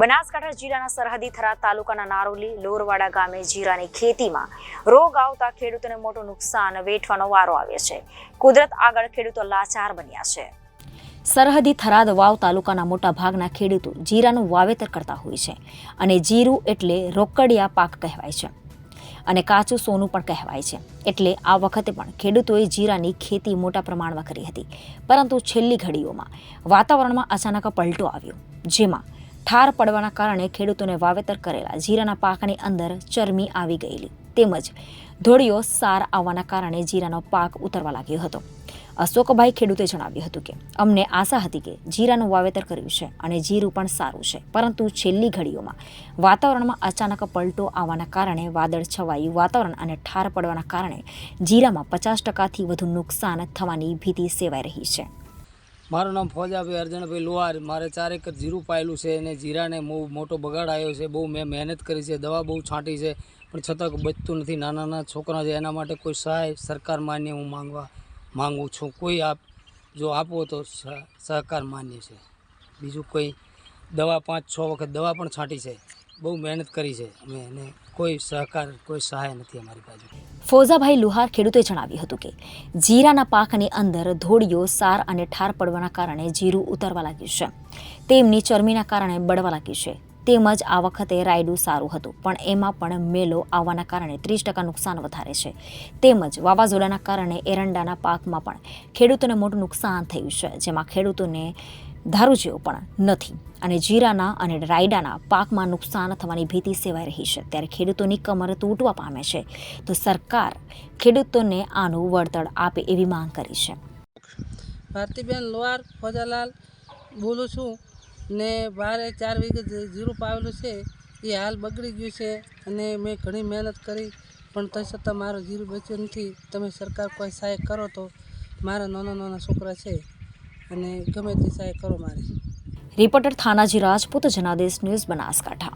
બનાસકાંઠા જિલ્લાના સરહદી થરા તાલુકાના નારોલી, લોરવાડા ગામે જીરાની ખેતીમાં રોગ આવતા ખેડૂતોને મોટું નુકસાન વેઠવાનો વારો આવ્યો છે. કુદરત આગળ ખેડૂતો લાચાર બન્યા છે. સરહદી થરાદ વાવ તાલુકાના મોટા ભાગના ખેડૂતો જીરાનું વાવેતર કરતા હોય છે અને જીરું એટલે રોકડિયા પાક કહેવાય છે અને કાચું સોનું પણ કહેવાય છે. એટલે આ વખતે પણ ખેડૂતોએ જીરાની ખેતી મોટા પ્રમાણમાં કરી હતી. પરંતુ છેલ્લી ઘડીઓમાં વાતાવરણમાં અચાનક પલટો આવ્યો, જેમાં ઠાર પડવાના કારણે ખેડૂતોને વાવેતર કરેલા જીરાના પાકની અંદર ચરમી આવી ગયેલી. તેમજ ધોળીઓ સાર આવવાના કારણે જીરાનો પાક ઉતરવા લાગ્યો હતો. અશોકભાઈ ખેડૂતે જણાવ્યું હતું કે, અમને આશા હતી કે જીરાનું વાવેતર કર્યું છે અને જીરું પણ સારું છે, પરંતુ છેલ્લી ઘડીઓમાં વાતાવરણમાં અચાનક પલટો આવવાના કારણે વાદળ છવાયું વાતાવરણ અને ઠાર પડવાના કારણે જીરામાં પચાસ ટકાથી વધુ નુકસાન થવાની ભીતિ સેવાઈ રહી છે. મારું નામ ફોજાભાઈ અર્જણભાઈ લુહાર. મારે ચાર એકર જીરું પાયેલું છે અને જીરાને બહુ મોટો બગાડ આવ્યો છે. બહુ મેં મહેનત કરી છે, દવા બહુ છાંટી છે, પણ છતાં બચતું નથી. નાના નાના છોકરા છે, એના માટે કોઈ સહાય સરકાર માન્ય હું માંગવા માંગુ છું. કોઈ આપ જો આપો તો સહ- સહકાર માન્ય છે. બીજું કોઈ દવા પાંચ છ વખત દવા પણ છાંટી છે. બહુ મહેનત કરી છે. અમે એને કોઈ સહકાર, કોઈ સહાય નથી અમારી બાજુ. ફોઝાભાઈ લુહાર ખેડૂતે જણાવ્યું હતું કે, જીરાના પાકની અંદર ધોળીઓ સાર અને ઠાર પડવાના કારણે જીરું ઉતરવા લાગ્યું છે. તેમની ચરમીના કારણે બળવા લાગ્યું છે. તેમજ આ વખતે રાયડું સારું હતું, પણ એમાં પણ મેલો આવવાના કારણે ત્રીસ ટકા નુકસાન વધારે છે. તેમજ વાવાઝોડાના કારણે એરંડાના પાકમાં પણ ખેડૂતોને મોટું નુકસાન થયું છે, જેમાં ખેડૂતોને ધારું જેવું પણ નથી. અને જીરાના અને રાયડાના પાકમાં નુકસાન થવાની ભીતિ સેવાઈ રહી છે. ત્યારે ખેડૂતોની કમર તૂટવા પામે છે. તો સરકાર ખેડૂતોને આનું વળતર આપે એવી માંગ કરી છે. ભારતીબેન લોહાર, ફોજાલાલ બોલું છું ને બારે ચાર વીઘે જીરું પાવેલું છે, એ હાલ બગડી ગયું છે અને મેં ઘણી મહેનત કરી, પણ તો છતાં મારું જીરું બચ્યું નથી. તમે સરકાર કોઈ સહાય કરો તો મારા નાના નાના છોકરા છે. અને ગમે તે સહાય કરો મારે. Reporter Thanaji Rajput Janadesh news Banaskantha.